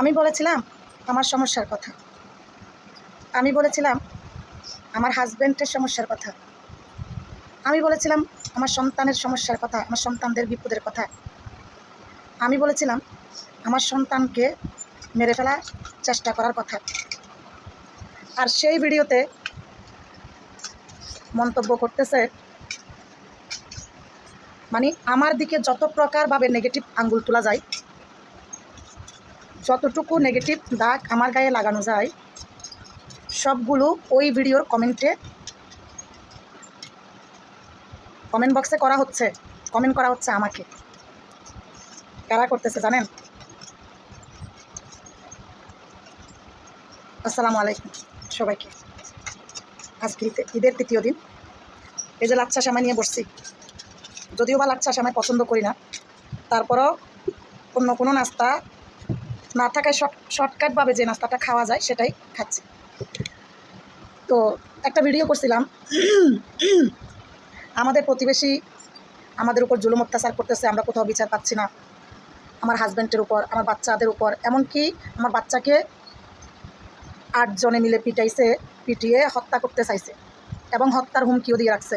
আমি বলেছিলাম আমার সমস্যার কথা। আমি বলেছিলাম আমার হাজব্যান্ডের সমস্যার কথা। আমি বলেছিলাম আমার সন্তানের সমস্যার কথা, আমার সন্তানদের বিপদের কথা। আমি বলেছিলাম আমার সন্তানকে মেরে ফেলার চেষ্টা করার কথা। আর সেই ভিডিওতে মন্তব্য করতেছে মানে আমার দিকে যত প্রকারভাবে নেগেটিভ আঙ্গুল তোলা যায় যতটুকু নেগেটিভ দাগ আমার গায়ে লাগানো যায়, সবগুলো ওই ভিডিওর কমেন্টে কমেন্ট বক্সে করা হচ্ছে কমেন্ট করা হচ্ছে আমাকে। কারা করতেছে জানেন? আসসালামু আলাইকুম সবাইকে। আজকে ঈদে- ঈদের তৃতীয় দিন। এই যে লাচ্ছা সামাই নিয়ে বসছি। যদিও বা লাচ্ছা সামাই পছন্দ করি না, তারপরও অন্য কোনো নাস্তা না থাকায় শর্ট, শর্টকাটভাবে যে নাস্তাটা খাওয়া যায় সেটাই খাচ্ছি। তো একটা ভিডিও করছিলাম। আমাদের প্রতিবেশী আমাদের উপর জুলুম অত্যাচার করতেছে, আমরা কোথাও বিচার পাচ্ছি না। আমার হাজব্যান্ডের উপর, আমার বাচ্চাদের উপর, এমনকি আমার বাচ্চাকে আটজনে মিলে পিটাইছে, পিটিয়ে হত্যা করতে চাইছে এবং হত্যার হুমকিও দিয়ে রাখছে।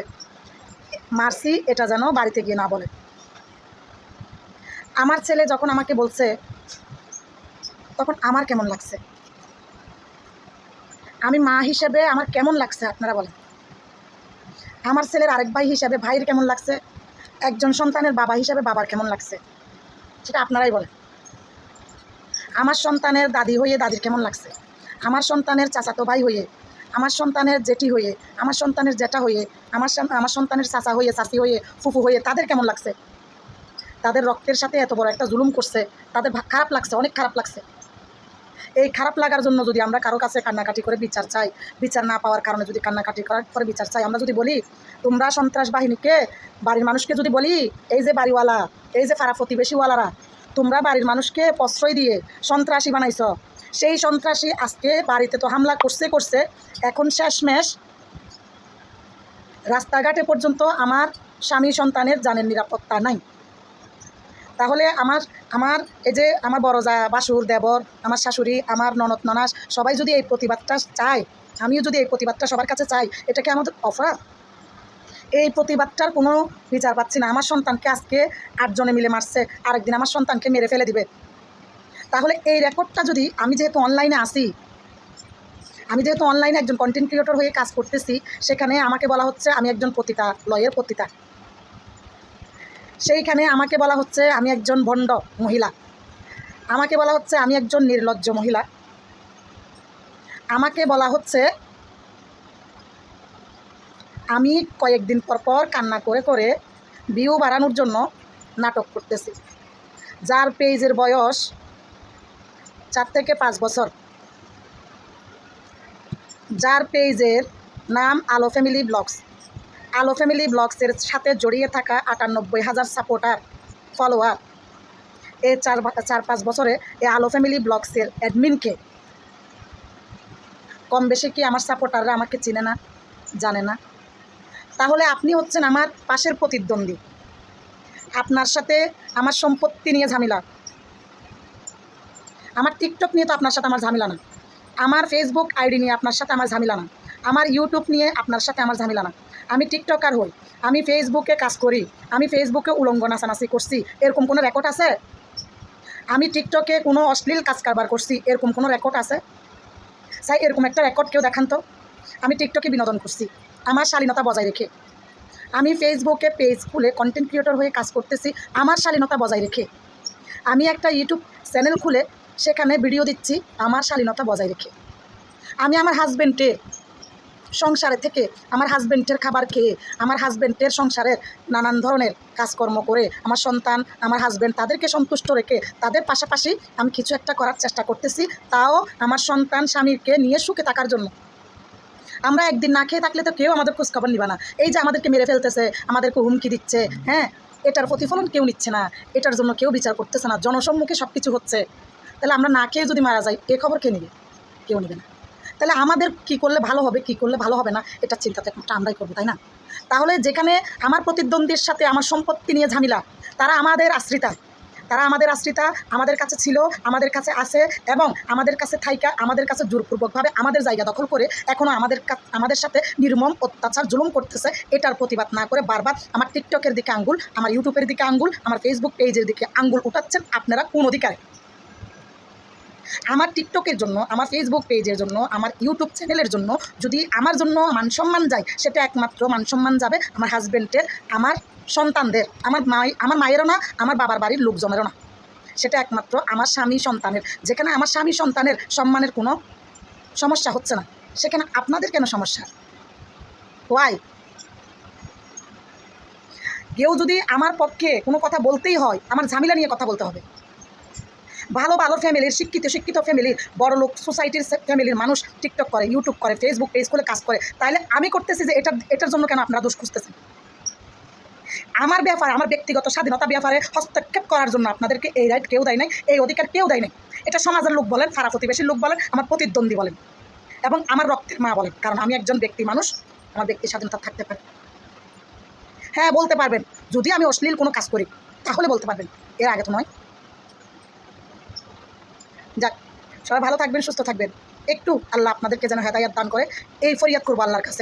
মার্সি এটা যেন বাড়িতে গিয়ে না বলে। আমার ছেলে যখন আমাকে বলছে তখন আমার কেমন লাগছে? আমি মা হিসেবে আমার কেমন লাগছে আপনারা বলেন? আমার ছেলের আরেক ভাই হিসাবে ভাইয়ের কেমন লাগছে? একজন সন্তানের বাবা হিসাবে বাবার কেমন লাগছে? সেটা আপনারাই বলেন। আমার সন্তানের দাদি হয়ে দাদির কেমন লাগছে? আমার সন্তানের চাচাতো ভাই হয়ে, আমার সন্তানের জেঠি হয়ে, আমার সন্তানের জেঠা হয়ে, আমার আমার সন্তানের চাচা হয়ে, চাচি হয়ে, ফুফু হয়ে তাদের কেমন লাগছে? তাদের রক্তের সাথে এত বড় একটা জুলুম করছে, তাদের খারাপ লাগছে, অনেক খারাপ লাগছে। এই খারাপ লাগার জন্য যদি আমরা কারও কাছে কান্নাকাটি করে বিচার চাই, বিচার না পাওয়ার কারণে যদি কান্নাকাটি করার পরে বিচার চাই, আমরা যদি বলি, তোমরা সন্ত্রাস বাহিনীকে, বাড়ির মানুষকে যদি বলি, এই যে বাড়িওয়ালা, এই যে পাড়া প্রতিবেশীওয়ালারা, তোমরা বাড়ির মানুষকে প্রশ্রয় দিয়ে সন্ত্রাসী বানাইছ। সেই সন্ত্রাসী আজকে বাড়িতে তো হামলা করছে করছে। এখন শেষমেশ রাস্তাঘাটে পর্যন্ত আমার স্বামী সন্তানের জানের নিরাপত্তা নাই। তাহলে আমার আমার এই যে আমার বড় যা বাসুর দেবর, আমার শাশুড়ি, আমার ননদ ননাস, সবাই যদি এই প্রতিবাদটা চায়, আমিও যদি এই প্রতিবাদটা সবার কাছে চাই, এটা কি আমাদের অফার এই প্রতিবাদটার কোনো বিচার পাচ্ছি না। আমার সন্তানকে আজকে আটজনে মিলে মারছে, আরেকদিন আমার সন্তানকে মেরে ফেলে দিবে। তাহলে এই রেকর্ডটা যদি আমি যেহেতু অনলাইনে আসি আমি যেহেতু অনলাইনে একজন কন্টেন্ট ক্রিয়েটর হয়ে কাজ করতেছি, সেখানে আমাকে বলা হচ্ছে আমি একজন পতিতা লয়ের পতিতা। সেইখানে আমাকে বলা হচ্ছে আমি একজন ভণ্ড মহিলা। আমাকে বলা হচ্ছে আমি একজন নির্লজ্জ মহিলা। আমাকে বলা হচ্ছে আমি কয়েকদিন পর পর কান্না করে করে ভিউ বাড়ানোর জন্য নাটক করতেছি। যার পেজের বয়স চার থেকে পাঁচ বছর। যার পেজের নাম Alo family blogs Alo family ব্লগসের সাথে জড়িয়ে থাকা আটানব্বই হাজার সাপোর্টার ফলোয়ার এই চার চার পাঁচ বছরে এই আলো ফ্যামিলি ব্লগসের অ্যাডমিনকে কম বেশি কি আমার সাপোর্টাররা আমাকে চিনে না, জানে না? তাহলে আপনি হচ্ছেন আমার পাশের প্রতিদ্বন্দ্বী। আপনার সাথে আমার সম্পত্তি নিয়ে ঝামেলা। আমার টিকটক নিয়ে তো আপনার সাথে আমার ঝামেলা না। আমার ফেসবুক আইডি নিয়ে আপনার সাথে আমার ঝামেলা না। আমার ইউটিউব নিয়ে আপনার সাথে আমার ঝামেলা না। আমি টিকটকার হই, আমি ফেসবুকে কাজ করি, আমি ফেসবুকে উলঙ্গ নাচানাচি করছি, এরকম কোনো রেকর্ড আছে? আমি টিকটকে কোনো অশ্লীল কাজ কারবার করছি, এরকম কোনো রেকর্ড আছে? সাই এরকম একটা রেকর্ড কেউ দেখান তো। আমি টিকটকে বিনোদন করছি, আমার শালীনতা বজায় রেখে। আমি ফেসবুকে পেজ খুলে কন্টেন্ট ক্রিয়েটর হয়ে কাজ করতেছি, আমার শালীনতা বজায় রেখে। আমি একটা ইউটিউব চ্যানেল খুলে, সেখানে ভিডিও দিচ্ছি, আমার শালীনতা বজায় রেখে। আমি আমার হাজব্যান্ডের সংসারে থেকে আমার হাজব্যান্ডের খাবার খেয়ে, আমার হাজব্যান্ডের সংসারের নানান ধরনের কাজকর্ম করে আমার সন্তান, আমার হাজব্যান্ড তাদেরকে সন্তুষ্ট রেখে তাদের পাশাপাশি আমি কিছু একটা করার চেষ্টা করতেছি। তাও আমার সন্তান স্বামীকে নিয়ে সুখে থাকার জন্য। আমরা একদিন না খেয়ে থাকলে তো কেউ আমাদের খোঁজখবর নিবা না। এই যে আমাদেরকে মেরে ফেলতেছে, আমাদেরকে হুমকি দিচ্ছে হ্যাঁ এটার প্রতিফলন কেউ নিচ্ছে না। এটার জন্য কেউ বিচার করতেছে না। জনসম্মুখে সব কিছু হচ্ছে। তাহলে আমরা না খেয়ে যদি মারা যাই, এ খবর কে নেবে? কেউ নেবে না। তাহলে আমাদের কি করলে ভালো হবে, কি করলে ভালো হবে না, এটা চিন্তাতে একমাত্র আমরাই করব, তাই না? তাহলে যেখানে আমার প্রতিদ্বন্দ্বীর সাথে আমার সম্পত্তি নিয়ে ঝামেলা, তারা আমাদের আশ্রিতা, তারা আমাদের আশ্রিতা, আমাদের কাছে ছিল, আমাদের কাছে আছে এবং আমাদের কাছে থাইকা, আমাদের কাছে জোরপূর্বকভাবে আমাদের জায়গা দখল করে এখনও আমাদের আমাদের সাথে নির্মম অত্যাচার জুলুম করতেছে, এটার প্রতিবাদ না করে বারবার আমার টিকটকের দিকে আঙ্গুল, আমার ইউটিউবের দিকে আঙ্গুল, আমার ফেসবুক পেজের দিকে আঙ্গুল উঠাচ্ছেন আপনারা কোন অধিকারে? আমার টিকটকের জন্য, আমার ফেসবুক পেজের জন্য, আমার ইউটিউব চ্যানেলের জন্য যদি আমার জন্য মান সম্মান যায়, সেটা একমাত্র মান সম্মান যাবে আমার হাজব্যান্ডের আমার সন্তানদের, আমার মাই, আমার মায়েরও না, আমার বাবার বাড়ির লোকজনেরও না। সেটা একমাত্র আমার স্বামী সন্তানের, যেখানে আমার স্বামী সন্তানের সম্মানের কোনো সমস্যা হচ্ছে না। সেখানে আপনাদের কেন সমস্যা? ওয়াই কেউ যদি আমার পক্ষে কোনো কথা বলতেই হয়, আমার ঝামেলা নিয়ে কথা বলতে হবে। ভালো ভালো ফ্যামিলির শিক্ষিত শিক্ষিত ফ্যামিলির বড় লোক সোসাইটির ফ্যামিলির মানুষ টিকটক করে ইউটিউব করে ফেসবুক পেজ করে কাজ করে। তাহলে আমি করতেছি যে এটা, এটার জন্য কেন আপনারা দোষ খুঁজতেছেন? আমার ব্যাপারে, আমার ব্যক্তিগত স্বাধীনতা ব্যাপারে হস্তক্ষেপ করার জন্য আপনাদেরকে এই রাইট কেউ দেয় নাই, এই অধিকার কেউ দেয় নাই। এটা সমাজের লোক বলেন পাড়া প্রতিবেশীর লোক বলেন, আমার প্রতিদ্বন্দ্বী বলেন। এবং আমার রক্তের মা বলেন, কারণ আমি একজন ব্যক্তি মানুষ, আমার ব্যক্তি স্বাধীনতা থাকতে পারে। হ্যাঁ বলতে পারবেন। যদি আমি অশ্লীল কোনো কাজ করি, তাহলে বলতে পারবেন। এর আগে তো নয়। যাক, সবাই ভালো থাকবেন, সুস্থ থাকবেন। একটু আল্লাহ আপনাদেরকে যেন হেদায়াত দান করে। এই ফরিয়াদ করব আল্লাহর কাছে।